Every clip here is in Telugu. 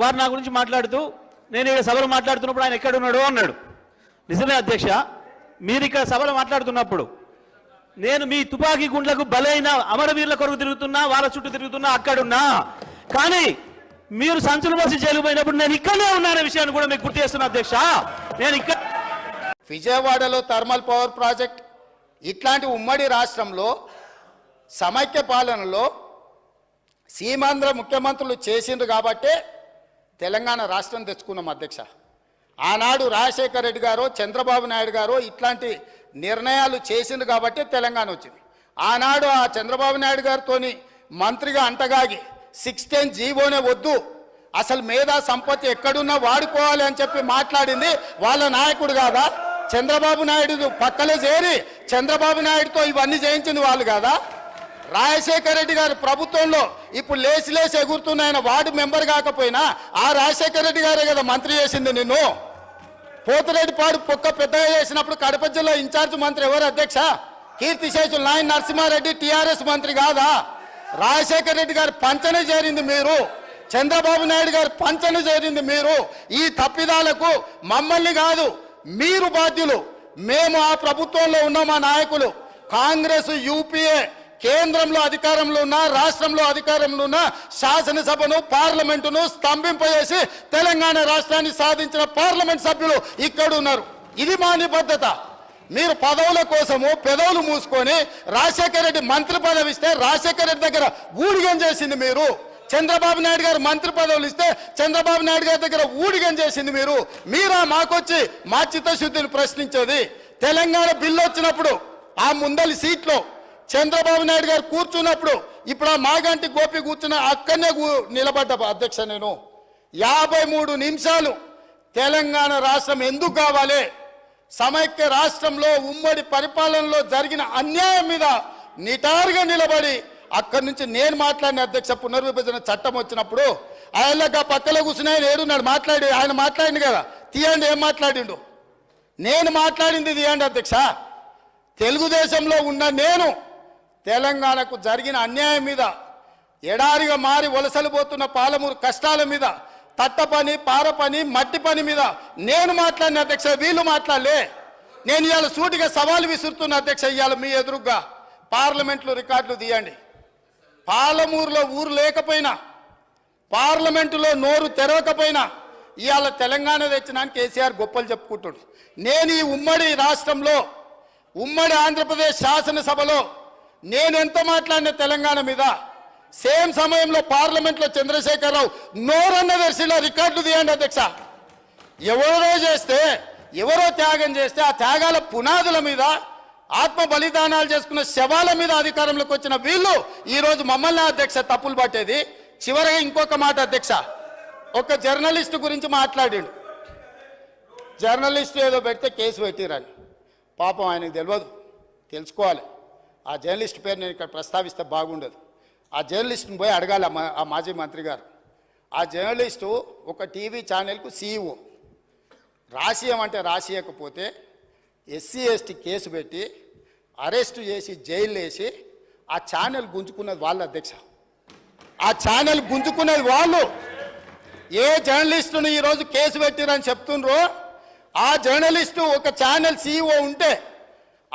వారు నా గురించి మాట్లాడుతూ నేను ఇక్కడ సభలో మాట్లాడుతున్నప్పుడు ఆయన ఎక్కడున్నాడు అన్నాడు. నిజమే అధ్యక్ష మీరు ఇక్కడ సభలో మాట్లాడుతున్నప్పుడు నేను మీ తుపాకీ గుండ్లకు బలైన అమరవీరుల కొరకు తిరుగుతున్నా వాళ్ళ చుట్టూ తిరుగుతున్నా అక్కడున్నా. కానీ మీరు సంచులు మోసి జైలు పోయినప్పుడు నేను ఇక్కడనే ఉన్నానే విషయాన్ని కూడా మీకు గుర్తు చేస్తున్నా అధ్యక్ష. నేను ఇక్కడ విజయవాడలో థర్మల్ పవర్ ప్రాజెక్ట్ ఇట్లాంటి ఉమ్మడి రాష్ట్రంలో సమైక్య పాలనలో సీమాంధ్ర ముఖ్యమంత్రులు చేసిండ్రు కాబట్టే తెలంగాణ రాష్ట్రం తెచ్చుకున్నాం అధ్యక్ష. ఆనాడు రాజశేఖర రెడ్డి గారు చంద్రబాబు నాయుడు గారు ఇట్లాంటి నిర్ణయాలు చేసింది కాబట్టి తెలంగాణ వచ్చింది. ఆనాడు ఆ చంద్రబాబు నాయుడు గారితో మంత్రిగా అంటగాగి సిక్స్టీన్ జీవోనే వద్దు. అసలు మేధా సంపత్తి ఎక్కడున్నా వాడుకోవాలి అని చెప్పి మాట్లాడింది వాళ్ళ నాయకుడు కాదా? చంద్రబాబు నాయుడు పక్కలే చేరి చంద్రబాబు నాయుడుతో ఇవన్నీ చేయించింది వాళ్ళు కాదా? రాజశేఖర రెడ్డి గారి ప్రభుత్వంలో ఇప్పుడు లేచి లేచి ఎగురుతున్న ఆయన వార్డు మెంబర్ కాకపోయినా ఆ రాజశేఖర రెడ్డి గారే కదా మంత్రి చేసింది నిన్ను. పోతిరెడ్డిపాడు పొక్క పెద్దగా చేసినప్పుడు కడప జిల్లా ఇన్ఛార్జ్ మంత్రి ఎవరు అధ్యక్ష? కీర్తిశేషులు నాయన నరసింహారెడ్డి టీఆర్ఎస్ మంత్రి కాదా? రాజశేఖర రెడ్డి గారు పంచన చేరింది మీరు. చంద్రబాబు నాయుడు గారు పంచన చేరింది మీరు. ఈ తప్పిదాలకు మమ్మల్ని కాదు మీరు బాధ్యులు. మేము ఆ ప్రభుత్వంలో ఉన్న మా నాయకులు. కాంగ్రెస్ యూపీఏ కేంద్రంలో అధికారంలో ఉన్న రాష్ట్రంలో అధికారంలో ఉన్న శాసనసభను పార్లమెంటును స్తంభింపజేసి తెలంగాణ రాష్ట్రాన్ని సాధించిన పార్లమెంట్ సభ్యులు ఇక్కడ ఉన్నారు. ఇది మా నిబద్ధత మీరు పదవుల కోసము పెదవులు మూసుకొని రాజశేఖర రెడ్డి మంత్రి పదవి ఇస్తే రాజశేఖర రెడ్డి దగ్గర ఊడిగం చేసింది మీరు. చంద్రబాబు నాయుడు గారు మంత్రి పదవులు ఇస్తే చంద్రబాబు నాయుడు గారి దగ్గర ఊడిగం చేసింది మీరు. మీరా మాకొచ్చి మా చిత్తశుద్ధిని ప్రశ్నించేది. తెలంగాణ బిల్లు వచ్చినప్పుడు ఆ ముందలి సీట్లో చంద్రబాబు నాయుడు గారు కూర్చున్నప్పుడు ఇప్పుడు ఆ మాగంటి గోపి కూర్చున్న అక్కడనే కూ- నిలబడ్డ అధ్యక్ష నేను. యాభై మూడు నిమిషాలు తెలంగాణ రాష్ట్రం ఎందుకు కావాలి? సమైక్య రాష్ట్రంలో ఉమ్మడి పరిపాలనలో జరిగిన అన్యాయం మీద నిటారుగా నిలబడి అక్కడి నుంచి నేను మాట్లాడిన అధ్యక్ష పునర్విభజన చట్టం వచ్చినప్పుడు ఆయనగా పక్కలో కూర్చుని ఆయన ఏడున్నాడు మాట్లాడి ఆయన మాట్లాడిండు కదా. తీయండి ఏం మాట్లాడిండు? నేను మాట్లాడింది తీయండి అధ్యక్ష. తెలుగుదేశంలో ఉన్న నేను తెలంగాణకు జరిగిన అన్యాయం మీద ఎడారిగా మారి వలసలు పోతున్న పాలమూరు కష్టాల మీద తట్ట పని పార పని మట్టి పని మీద నేను మాట్లాడిన అధ్యక్ష వీళ్ళు మాట్లాడలే. నేను ఇవాళ సూటిగా సవాలు విసురుతున్న అధ్యక్ష ఇవాళ మీ ఎదురుగా పార్లమెంట్లో రికార్డులు తీయండి. పాలమూరులో ఊరు లేకపోయినా పార్లమెంటులో నోరు తెరవకపోయినా ఇవాళ తెలంగాణ తెచ్చినాను కేసీఆర్ గొప్పలు చెప్పుకుంటాడు. నేను ఈ ఉమ్మడి రాష్ట్రంలో ఉమ్మడి ఆంధ్రప్రదేశ్ శాసనసభలో నేను ఎంత మాట్లాడిన తెలంగాణ మీద సేమ్ సమయంలో పార్లమెంట్లో చంద్రశేఖరరావు నోరన్న దర్శిలో రికార్డులు తీయండి అధ్యక్ష. ఎవరో చేస్తే ఎవరో త్యాగం చేస్తే ఆ త్యాగాల పునాదుల మీద ఆత్మ బలిదానాలు చేసుకున్న శవాల మీద అధికారంలోకి వచ్చిన వీళ్ళు ఈరోజు మమ్మల్ని అధ్యక్ష తప్పులు పట్టేది. చివరగా ఇంకొక మాట అధ్యక్ష. ఒక జర్నలిస్ట్ గురించి మాట్లాడాడు. జర్నలిస్టు ఏదో పెడితే కేసు పెట్టిరని. పాపం ఆయనకు తెలియదు తెలుసుకోవాలి. ఆ జర్నలిస్ట్ పేరు నేను ఇక్కడ ప్రస్తావిస్తే బాగుండదు. ఆ జర్నలిస్ట్ని పోయి అడగాలి ఆ మా- ఆ మాజీ మంత్రి గారు. ఆ జర్నలిస్టు ఒక టీవీ ఛానల్కు సీఈఓ. రాసియమంటే రాసియకపోతే ఎస్సీ ఎస్టీ కేసు పెట్టి అరెస్టు చేసి జైలు వేసి ఆ ఛానల్ గుంజుకున్నది వాళ్ళ అధ్యక్ష. ఆ ఛానల్ గుంజుకున్నది వాళ్ళు. ఏ జర్నలిస్టును ఈరోజు కేసు పెట్టిరని చెప్తుండ్రో ఆ జర్నలిస్టు ఒక ఛానల్ సీఈఓ ఉంటే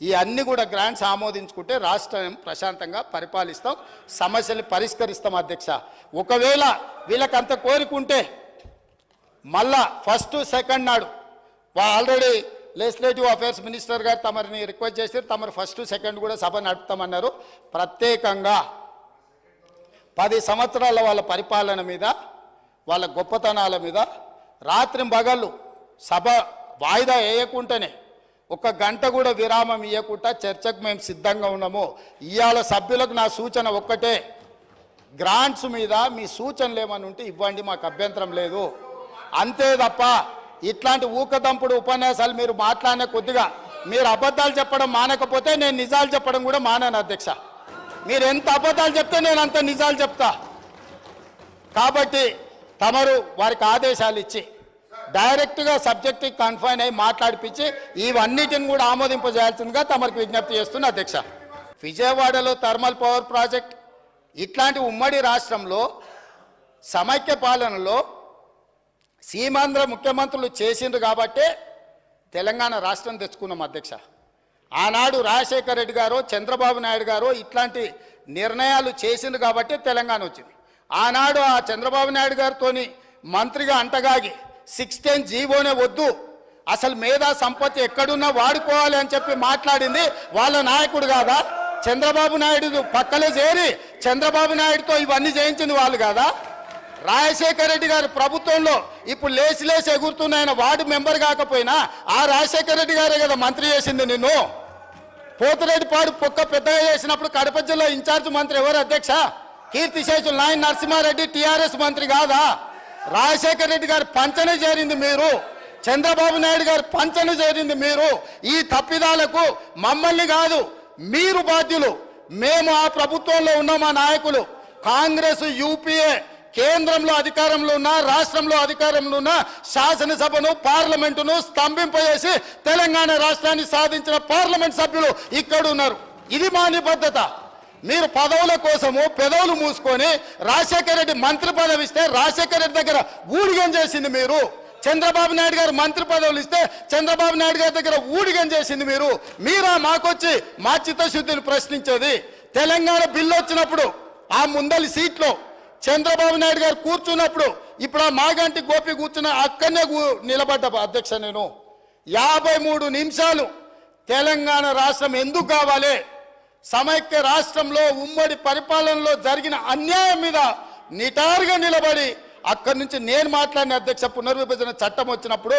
ఈ అన్ని కూడా గ్రాంట్స్ ఆమోదించుకుంటే రాష్ట్రం ప్రశాంతంగా పరిపాలిస్తాం సమస్యలు పరిష్కరిస్తాం అధ్యక్ష. ఒకవేళ వీళ్ళకంత కోరుకుంటే కోరికుంటే మళ్ళా ఫస్ట్ సెకండ్ నాడు ఆల్రెడీ లెజిస్లేటివ్ అఫైర్స్ మినిస్టర్ గారు తమరిని రిక్వెస్ట్ చేశారు తమరు ఫస్ట్ సెకండ్ కూడా సభ నడుపుతామన్నారు. ప్రత్యేకంగా పది సంవత్సరాల వాళ్ళ పరిపాలన మీద వాళ్ళ గొప్పతనాల మీద రాత్రి పగళ్ళు సభ వాయిదా వేయకుండానే ఒక గంట కూడా విరామం ఇవ్వకుండా చర్చకు మేము సిద్ధంగా ఉన్నాము. ఇవాళ సభ్యులకు నా సూచన ఒక్కటే. గ్రాంట్స్ మీద మీ సూచనలు ఏమని ఉంటే ఇవ్వండి మాకు అభ్యంతరం లేదు. అంతే తప్ప ఇట్లాంటి ఊకదంపుడు ఉపన్యాసాలు మీరు మాట్లాడిన కొద్దిగా మీరు అబద్ధాలు చెప్పడం మానకపోతే నేను నిజాలు చెప్పడం కూడా మానాను అధ్యక్ష. మీరు ఎంత అబద్ధాలు చెప్తే నేను అంత నిజాలు చెప్తా. కాబట్టి తమరు వారికి ఆదేశాలు ఇచ్చి డైరెక్ట్గా సబ్జెక్ట్కి కన్ఫైన్ అయి మాట్లాడిపించి ఇవన్నిటిని కూడా ఆమోదింపజేయాల్సిందిగా తమకు విజ్ఞప్తి చేస్తున్న అధ్యక్ష. విజయవాడలో థర్మల్ పవర్ ప్రాజెక్ట్ ఇట్లాంటి ఉమ్మడి రాష్ట్రంలో సమైక్య పాలనలో సీమాంధ్ర ముఖ్యమంత్రులు చేసిండ్రు కాబట్టే తెలంగాణ రాష్ట్రం తెచ్చుకున్నాం అధ్యక్ష. ఆనాడు రాజశేఖర రెడ్డి గారు చంద్రబాబు నాయుడు గారు ఇట్లాంటి నిర్ణయాలు చేసింది కాబట్టే తెలంగాణ వచ్చింది. ఆనాడు ఆ చంద్రబాబు నాయుడు గారితోని మంత్రిగా అంటగాగి సిక్స్టీన్ జీవోనే వద్దు. అసలు మేధా సంపత్తి ఎక్కడున్నా వాడుకోవాలి అని చెప్పి మాట్లాడింది వాళ్ళ నాయకుడు కాదా? చంద్రబాబు నాయుడు పక్కలే చేరి చంద్రబాబు నాయుడుతో ఇవన్నీ చేయించింది వాళ్ళు కాదా? రాజశేఖర రెడ్డి గారు ప్రభుత్వంలో ఇప్పుడు లేచి లేచి ఎగురుతున్న ఆయన వార్డు మెంబర్ కాకపోయినా ఆ రాజశేఖర రెడ్డి గారే కదా మంత్రి చేసింది నిన్ను. పోతిరెడ్డిపాడు పొక్క పెద్దగా చేసినప్పుడు కడప జిల్లా ఇన్ఛార్జ్ మంత్రి ఎవరు అధ్యక్ష? కీర్తిశేషులు నాయన నరసింహారెడ్డి టీఆర్ఎస్ మంత్రి కాదా? రాజశేఖర రెడ్డి గారి పంచన చేరింది మీరు. చంద్రబాబు నాయుడు గారి పంచన చేరింది మీరు. ఈ తప్పిదాలకు మమ్మల్ని కాదు మీరు బాధ్యులు. మేము ఆ ప్రభుత్వంలో ఉన్న మా నాయకులు. కాంగ్రెస్ యూపీఏ కేంద్రంలో అధికారంలో ఉన్న రాష్ట్రంలో అధికారంలో ఉన్న శాసనసభను పార్లమెంటును స్తంభింపజేసి తెలంగాణ రాష్ట్రాన్ని సాధించిన పార్లమెంట్ సభ్యులు ఇక్కడ ఉన్నారు ఇది మా నిబద్ధత. మీరు పదవుల కోసము పెదవులు మూసుకొని రాజశేఖర రెడ్డి మంత్రి పదవి ఇస్తే రాజశేఖర రెడ్డి దగ్గర ఊడిగం చేసింది మీరు. చంద్రబాబు నాయుడు గారు మంత్రి పదవులు ఇస్తే చంద్రబాబు నాయుడు గారి దగ్గర ఊడిగం చేసింది మీరు. మీరా మాకొచ్చి మా చిత్తశుద్ధిని ప్రశ్నించేది. తెలంగాణ బిల్లు వచ్చినప్పుడు ఆ ముందలి సీట్లో చంద్రబాబు నాయుడు గారు కూర్చున్నప్పుడు ఇప్పుడు ఆ మాగంటి గోపి కూర్చున్న అక్కడనే నిలబడ్డ అధ్యక్ష నేను. యాభై మూడు నిమిషాలు తెలంగాణ రాష్ట్రం ఎందుకు కావాలి? సమైక్య రాష్ట్రంలో ఉమ్మడి పరిపాలనలో జరిగిన అన్యాయం మీద నిటారుగా నిలబడి అక్కడి నుంచి నేను మాట్లాడిన అధ్యక్ష పునర్విభజన చట్టం వచ్చినప్పుడు